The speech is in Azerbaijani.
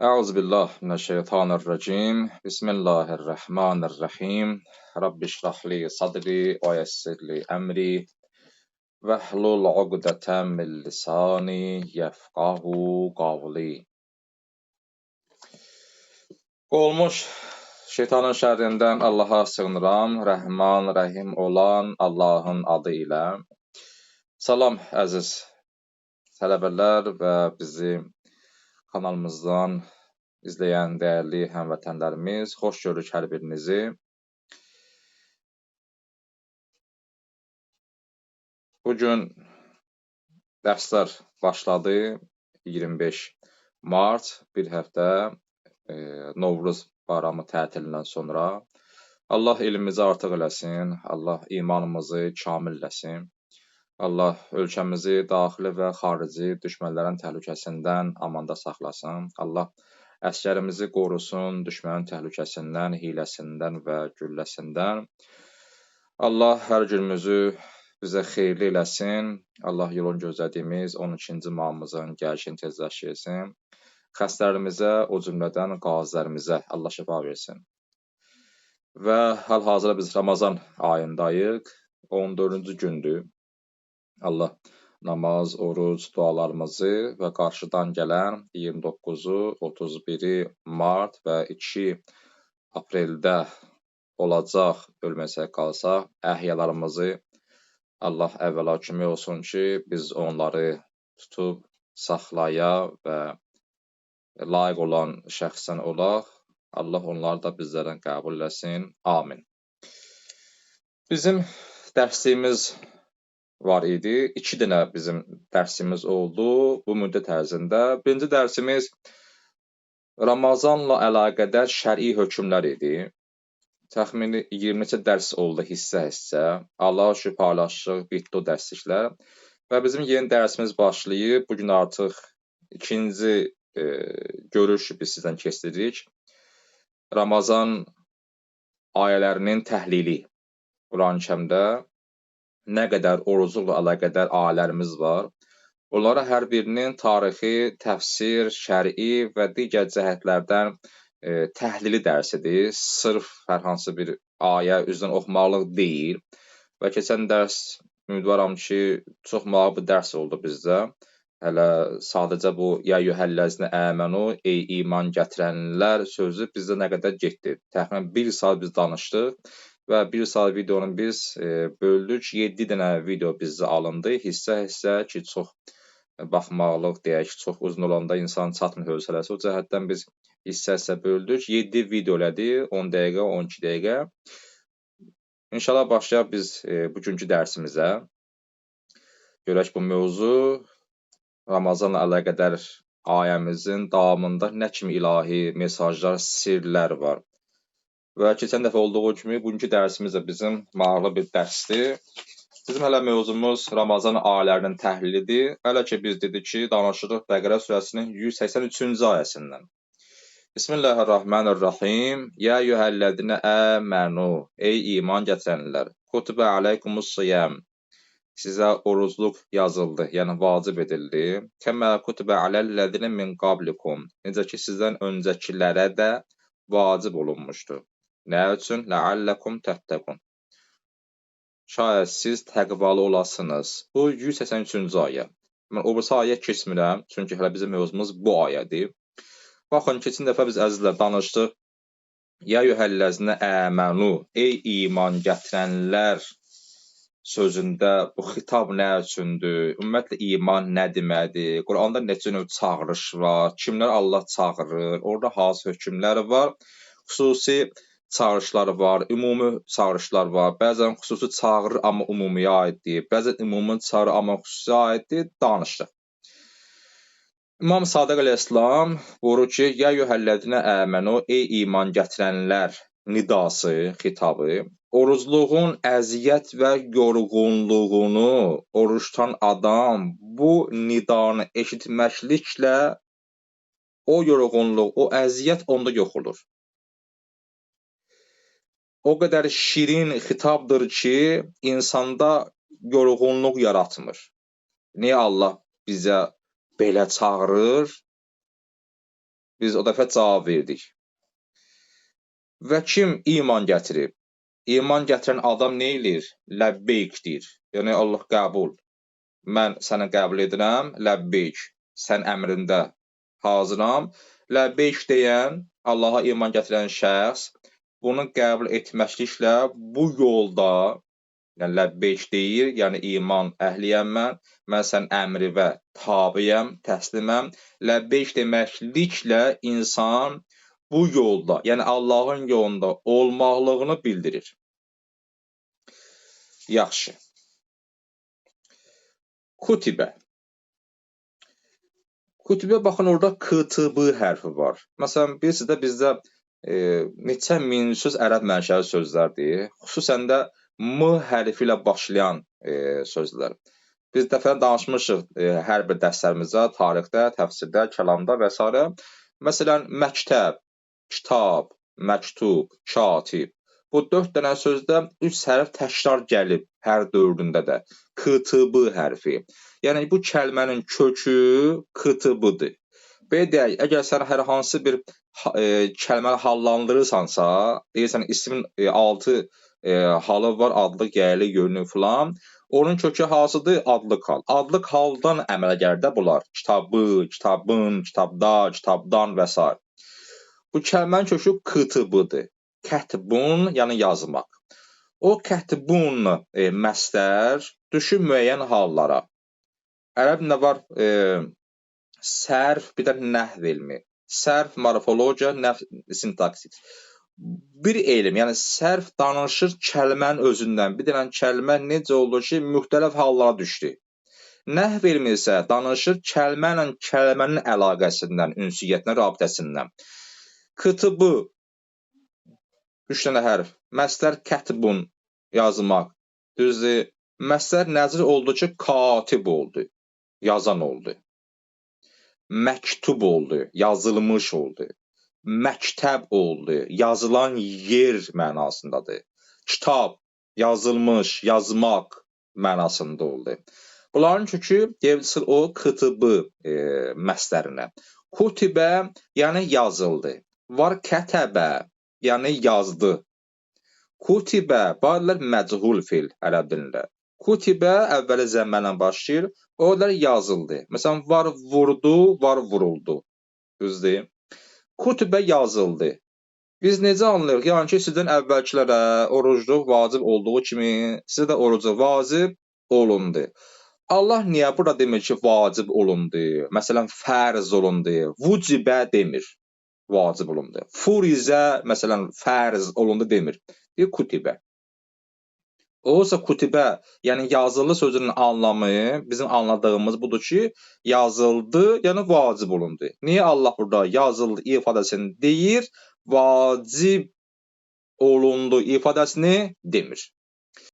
أعوذ بالله من الشيطان الرجيم بسم الله الرحمن الرحيم رب اشرح لي صدري ويسر لي أمري واحلل عقدة من لساني يفقه قولي Olmuş şeytanın şerrindən Allaha sığınıram, Rəhman, Rəhim olan Allahın adı ilə. Salam əziz tələbələr və bizi kanalımızdan izləyən dəyərli həmvətənlərimiz, xoş görürük hər birinizi. Bu gün dərslər başladı. 25 mart, bir həftə e, Novruz bayramı tətilindən sonra. Allah elmimizi artıq eləsin, Allah imanımızı kamil eləsin. Allah ölkəmizi daxili və xarici düşmənlərin təhlükəsindən amanda saxlasın. Allah əskərimizi qorusun düşmənin təhlükəsindən, hiləsindən və gülləsindən. Allah hər günümüzü bizə xeyirli eləsin. Allah yolun gözlədiyimiz 12-ci mamımızın gəlişini tezləşdirsin. Xəstələrimizə, o cümlədən qazilərimizə Allah şəfa versin. Və hal-hazırda biz Ramazan ayındayıq. 14-cü gündür. Allah namaz, oruc, dualarımızı və qarşıdan gələn 29-u, 31-i mart və 2 apreldə olacaq ölməsə qalsaq, əhyalarımızı Allah əvvəla kimi olsun ki, biz onları tutub saxlaya və layiq olan şəxsən olaq. Allah onları da bizlərdən qəbul eləsin. Amin. Bizim dərsimiz var idi. İki dənə bizim dərsimiz oldu bu müddət ərzində. Birinci dərsimiz Ramazanla əlaqədar şəri hökmlər idi. Təxmini 20 neçə dərs oldu hissə-hissə. Allah şükür paylaşdıq, bitdi o dərsliklər. Və bizim yeni dərsimiz başlayıb. Bu gün artıq ikinci e, görüş biz sizdən keçdiririk. Ramazan ayələrinin təhlili Quran-Kərimdə nə qədər orucluqla əlaqədar ayələrimiz var. Onlara hər birinin tarixi, təfsir, şər'i və digər cəhətlərdən e, təhlili dərsidir. Sırf hər hansı bir ayə üzrən oxumaqlıq deyil. Və keçən dərs ümidvaram ki, çox maraqlı bir dərs oldu bizdə. Hələ sadəcə bu ya yuhəlləzinə əmənu, ey iman gətirənlər sözü bizdə nə qədər getdi. Təxminən 1 saat biz danışdıq və bir saat videonu biz e, böldük. 7 dənə video bizdə alındı, hissə-hissə ki, çox baxmaqlıq deyək, çox uzun olanda insan çatmır hövsələsi. O cəhətdən biz hissə-hissə böldük. 7 video elədi, 10 dəqiqə, 12 dəqiqə. İnşallah başlayaq biz e, bugünkü dərsimizə. Görək bu mövzu Ramazanla əlaqədar ayəmizin davamında nə kimi ilahi mesajlar, sirlər var. Və keçən dəfə olduğu kimi bugünkü dərsimiz də bizim maraqlı bir dərsdir. Bizim hələ mövzumuz Ramazan ayələrinin təhlilidir. Hələ ki biz dedik ki, danışırıq Bəqərə surəsinin 183-cü ayəsindən. Bismillahirrahmanirrahim. Ya eyyuhellezine amanu. Ey iman gətirənlər. Kutiba aleykumus siyam. Sizə orucluq yazıldı, yəni vacib edildi. Kəmə kutiba alellezine min qablikum. Necə ki sizdən öncəkilərə də vacib olunmuşdu. Nə üçün? Ləalləkum təttəqun. Şayət siz təqvalı olasınız. Bu 183-cü ayə. Mən o birisi ayə keçmirəm, çünki hələ bizim mövzumuz bu ayədir. Baxın, keçən dəfə biz əzizlər danışdıq. Ya yuhəlləzinə əmənu, ey iman gətirənlər sözündə bu xitab nə üçündür? Ümumiyyətlə iman nə deməkdir? Quranda neçə növ çağırış var? Kimlər Allah çağırır? Orada hansı hökmlər var? Xüsusi çağırışlar var, ümumi çağırışlar var. Bəzən xüsusi çağırır, amma ümumiyə aiddir. Bəzən ümumi çağırır, amma xüsusi aiddir. Danışdıq. İmam Sadiq əleyhissalam buyurur ki: "Ya yuhəllədinə əmənu, ey iman gətirənlər" nidası, xitabı orucluğun əziyyət və yorğunluğunu oruçtan adam bu nidanı eşitməkliklə o yorğunluq, o əziyyət onda yox olur o qədər şirin xitabdır ki, insanda yorğunluq yaratmır. Niyə Allah bizə belə çağırır? Biz o dəfə cavab verdik. Və kim iman gətirib? İman gətirən adam nə eləyir? Ləbbeyk deyir. Yəni Allah qəbul. Mən səni qəbul edirəm, ləbbeyk. Sən əmrində hazıram. Ləbbeyk deyən Allaha iman gətirən şəxs bunu qəbul etməkliklə bu yolda yəni ləbbeyk deyir, yəni iman əhliyəm mən, mən sən əmri və tabiyəm, təsliməm. Ləbbeyk deməkliklə insan bu yolda, yəni Allahın yolunda olmaqlığını bildirir. Yaxşı. Kutibə. Kutibə baxın orada KTB hərfi var. Məsələn, bilirsiniz də bizdə e, neçə min söz ərəb mənşəli sözlərdir. Xüsusən də M hərfi ilə başlayan e, sözlər. Biz dəfə danışmışıq e, hər bir dərslərimizdə, tarixdə, təfsirdə, kəlamda və s. Məsələn, məktəb, kitab, məktub, katib. Bu 4 dənə sözdə 3 hərf təkrar gəlib hər dördündə də. KTB hərfi. Yəni bu kəlmənin kökü KTB-dır. Belə deyək, əgər sən hər hansı bir e, kəlməni hallandırırsansa, deyirsən ismin e, 6 e, halı var, adlı, gəli, yönlü filan. Onun kökü hansıdır? Adlıq hal. Adlıq haldan əmələ gəlir də bunlar. Kitabı, kitabın, kitabda, kitabdan və s. Bu kəlmənin kökü KTB-dır. Kətbun, yəni yazmaq. O kətbun e, məstər düşün müəyyən hallara. Ərəb nə var? E, sərf, bir də nəhv elmi. Sərf, morfologiya, nəhv, sintaksis. Bir elm, yəni sərf danışır kəlmənin özündən. Bir dənə kəlmə necə olur ki, müxtəlif hallara düşdü. Nəhv elmi isə danışır kəlmə ilə kəlmənin əlaqəsindən, ünsiyyətindən, rabitəsindən. KTB üç dənə hərf. Məstər kətbun yazmaq. Düzdür? Məstər nəzir oldu ki, katib oldu. Yazan oldu. Məktub oldu, yazılmış oldu. Məktəb oldu, yazılan yer mənasındadır. Kitab, yazılmış, yazmaq mənasında oldu. Bunların kökü deyilir o KTB e, məstərinə. Kutibə yəni yazıldı. Var kətəbə yəni yazdı. Kutibə barlar məchul fil ərəb dilində. Kutibə əvvəli zəmmənlə başlayır, oralar yazıldı. Məsələn, var vurdu, var vuruldu. Düzdür? Kutibə yazıldı. Biz necə anlayırıq? Yəni ki, sizdən əvvəlkilərə orucluq vacib olduğu kimi, sizə də orucu vacib olundu. Allah niyə burada demir ki, vacib olundu? Məsələn, fərz olundu. Vucibə demir vacib olundu. Furizə məsələn fərz olundu demir. Deyir kutibə. Olsa kutibə, yəni yazılı sözünün anlamı bizim anladığımız budur ki, yazıldı, yəni vacib olundu. Niyə Allah burada yazıldı ifadəsini deyir, vacib olundu ifadəsini demir.